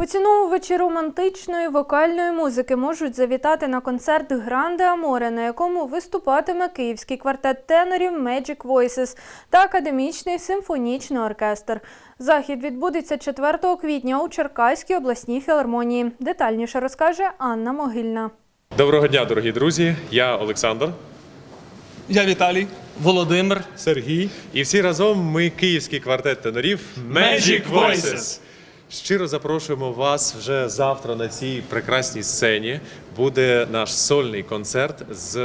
Поціновувачі романтичної вокальної музики можуть завітати на концерт Гранде Аморе, на якому виступатиме київський квартет тенорів Magic Voices та академічний симфонічний оркестр. Захід відбудеться 4 квітня у Черкаській обласній філармонії. Детальніше розкаже Анна Могильна. Доброго дня, дорогі друзі. Я Олександр. Я Віталій. Володимир. Сергій. І всі разом ми київський квартет тенорів Magic Voices. Щиро запрошуємо вас вже завтра на цій прекрасній сцені. Буде наш сольний концерт з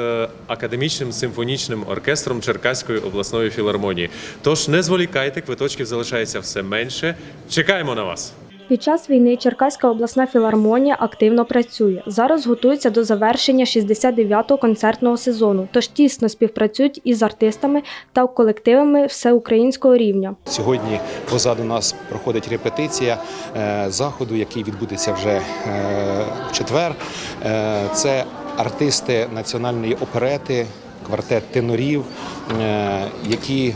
академічним симфонічним оркестром Черкаської обласної філармонії. Тож не зволікайте, квиточків залишається все менше. Чекаємо на вас. Під час війни Черкаська обласна філармонія активно працює. Зараз готується до завершення 69-го концертного сезону, тож тісно співпрацюють із артистами та колективами всеукраїнського рівня. Сьогодні позаду нас проходить репетиція е, заходу, який відбудеться вже е, в четвер. Е, Це артисти національної оперети, квартет тенорів, які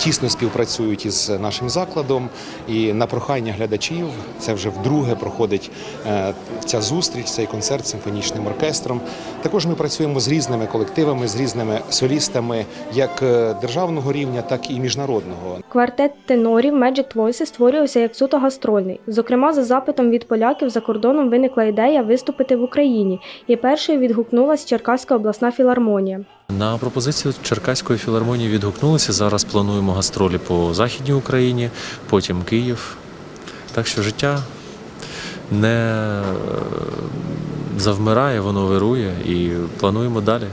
тісно співпрацюють із нашим закладом. І на прохання глядачів це вже вдруге проходить е, ця зустріч, цей концерт з симфонічним оркестром. Також ми працюємо з різними колективами, з різними солістами, як е, державного рівня, так і міжнародного. Квартет тенорів Magic Voices створювався як суто гастрольний. Зокрема, за запитом від поляків за кордоном виникла ідея виступити в Україні, і першою відгукнулась Черкаська обласна філармонія. На пропозицію Черкаської філармонії відгукнулися. Зараз плануємо гастролі по Західній Україні, потім Київ. Так що життя не е, завмирає, воно вирує і плануємо далі.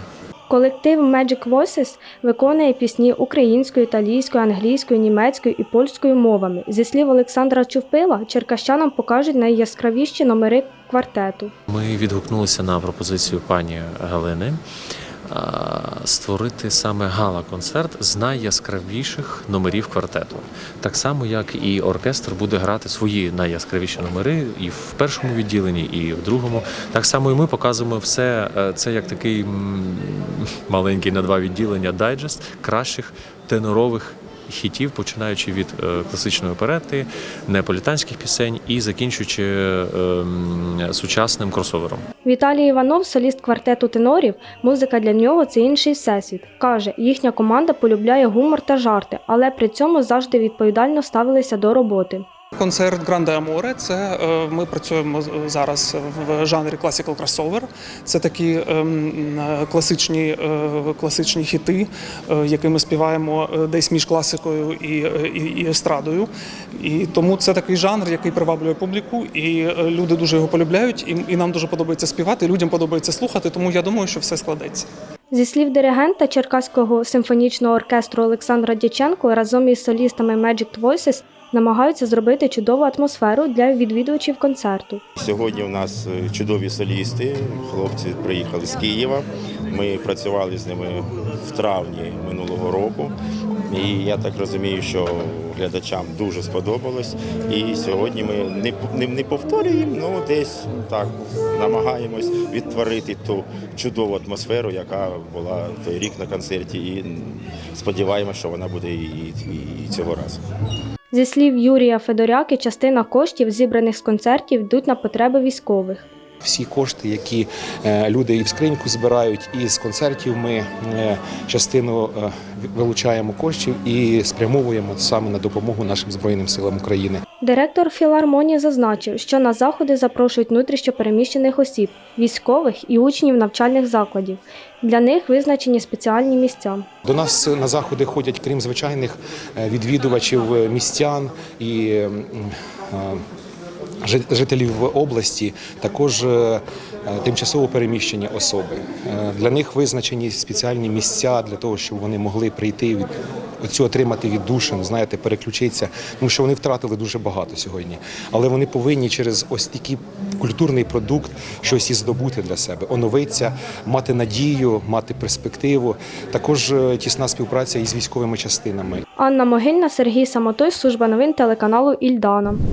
Колектив Magic Voices виконує пісні українською, італійською, англійською, німецькою і польською мовами. Зі слів Олександра Чувпила, черкащанам покажуть найяскравіші номери квартету. Ми відгукнулися на пропозицію пані Галини створити саме гала-концерт з найяскравіших номерів квартету. Так само, як і оркестр буде грати свої найяскравіші номери і в першому відділенні, і в другому. Так само і ми показуємо все е, це як такий маленький на два відділення дайджест кращих тенорових. Хітів, починаючи від е, класичної оперети, неаполітанських пісень і закінчуючи е, сучасним кросовером. Віталій Іванов, соліст квартету тенорів, музика для нього це інший всесвіт. Каже, їхня команда полюбляє гумор та жарти, але при цьому завжди відповідально ставилися до роботи. Концерт Гранде Аморе. Це е, ми працюємо зараз в жанрі Classical Crossover. Це такі ем, е, класичні, е, класичні хіти, які ми співаємо десь між класикою і, і, і естрадою. І тому це такий жанр, який приваблює публіку, і люди дуже його полюбляють. І, і нам дуже подобається співати. Людям подобається слухати. Тому я думаю, що все складеться. Зі слів диригента Черкаського симфонічного оркестру Олександра Дяченко разом із солістами Magic Voices намагаються зробити чудову атмосферу для відвідувачів концерту. Сьогодні у нас е, чудові солісти. Хлопці приїхали з Києва. Ми працювали з ними в травні минулого року. І я так розумію, що глядачам дуже сподобалось. І сьогодні ми не, не, не повторюємо, ну десь так намагаємось відтворити ту чудову атмосферу, яка була той рік на концерті. І сподіваємося, що вона буде і, і, і цього разу. Зі слів Юрія Федоряки, частина коштів, зібраних з концертів, йдуть на потреби військових. Всі кошти, які е, люди і в скриньку збирають, і з концертів ми е, частину е, вилучаємо коштів і спрямовуємо саме на допомогу нашим збройним силам України. Директор філармонії зазначив, що на заходи запрошують внутрішньопереміщених осіб, військових і учнів навчальних закладів. Для них визначені спеціальні місця. До нас на заходи ходять, крім звичайних е, відвідувачів, е, містян і е, жителів області, також е, е, тимчасово переміщені особи. Е, Для них визначені спеціальні місця для того, щоб вони могли прийти від оцю отримати віддушину, знаєте, переключитися, тому що вони втратили дуже багато сьогодні. Але вони повинні через ось такий культурний продукт щось і здобути для себе, оновитися, мати надію, мати перспективу. Також тісна співпраця із військовими частинами. Анна Могильна, Сергій Самотой, служба новин телеканалу Ільдана.